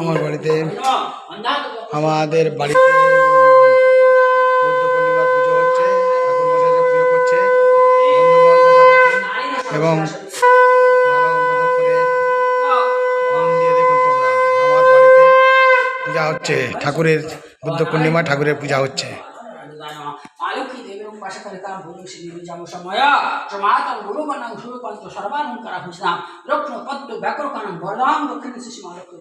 আমার বাড়িতে, আমাদের বাড়িতে বুদ্ধ পূর্ণিমার পুজো হচ্ছে, ঠাকুর পুজো করছে। এবং পূজা হচ্ছে, ঠাকুরের, বুদ্ধ পূর্ণিমা ঠাকুরের পূজা হচ্ছে। పాశకలికాం భూమిషి నిర్విజాముషమయ సమాతం గురువనం శూర్పంతో సర్వాలంకర హుషాం రక్షణ పత్తు వ్యాకృకణం వరదాం దక్షిణ శిశుమాలకు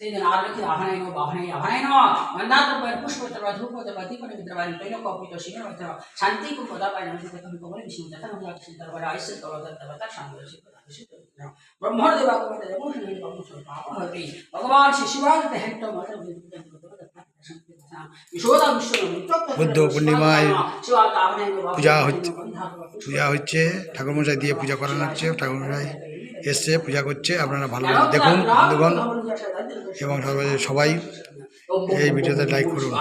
దీని ఆరోగ్య అహనైన బహనైన అహనైన మందాత్రపై పుష్పత్రవ ధూపత్రవ దీపన విద్రవారి తైలకోపితో శిఖరవత్రవ శాంతికు పదాపై నమస్కృతం కమలి విష్ణుతన ములాక్షి దర్వర ఐశ్వర్ కవత తవత శాంతి బ్రహ్మోదేవాకు దేవో పాప భగవాన్ శిశువాన్ హెక్టో మొదలు বুদ্ধ পূর্ণিমায় পূজা হচ্ছে পূজা হচ্ছে ঠাকুর মশাই দিয়ে পূজা করানো হচ্ছে ঠাকুর মশাই এসছে পূজা করছে আপনারা ভালো দেখুন বন্ধুগণ এবং সবাই সবাই এই ভিডিওতে লাইক করুন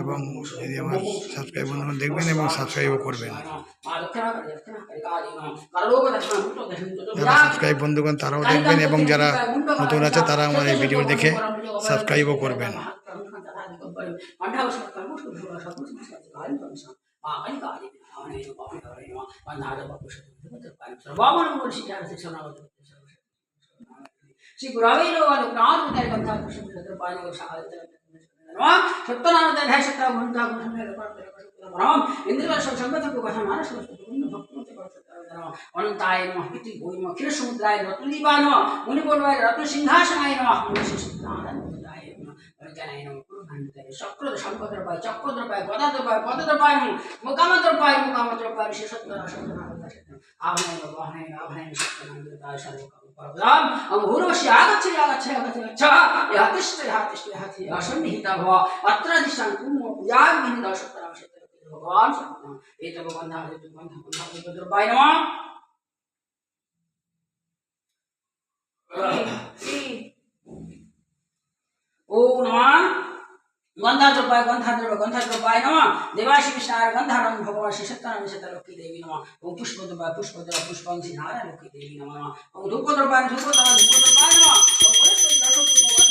এবং যদি আমার সাবস্ক্রাইব বন্ধুগণ দেখবেন এবং সাবস্ক্রাইবও করবেন যারা সাবস্ক্রাইব বন্ধুগণ তারাও দেখবেন এবং যারা নতুন আছে তারা আমার এই ভিডিও দেখে সাবস্ক্রাইবও করবেন গন্ধা কৃষ্ণ পায় সাহায্য সত্যনারায়ণ ধ্যায় সত্তা ঘণ্টা রাম ইন্দ্রিয় সংগত কথা মানস অনন্তায় নমঃ পিতৃ ভূমি নমঃ ক্ষীর সমুদ্রায় রত্নদীপায় নমঃ মুনিপূর্বায় রত্ন সিংহাসনায় নমঃ মনীষী সত্যনারায়ণ জনায় নমঃ কুরুভান্তায় চক্রদ সম্পদ্রপায় চক্রদ্রপায় গদাদ্রপায় পদদ্রপায় নমঃ মুকামদ্রপায় মুকামদ্রপায় শেষত্তর তিষ্ঠ ইহ থি অসন্নিহিতা ভব অত্র দিশাং কুম পূজাং বিহিত সত্যনারায়ণ সত্যনারায়ণ ভগবান সত্যনারায়ণ এতব গন্ধা এতব গন্ধা গন্ধা রুদ্রপায় নমঃ গন্ধাদ্রব গন্ধাদ্রপায় নমঃ দেবাশি বিষ্ণার গন্ধারম ভগবান শ্রী সত্যনারায়ণ সত্য লক্ষ্মী দেবী নমঃ। ওম পুষ্পদ্রপায় পুষ্পদ্রব পুষ্পাংশী নারায়ণ লক্ষ্মী দেবী নমঃ। ওম ধূপদ্রপায় ধূপদ্রব ধূপদ্রপায় নমঃ। ওম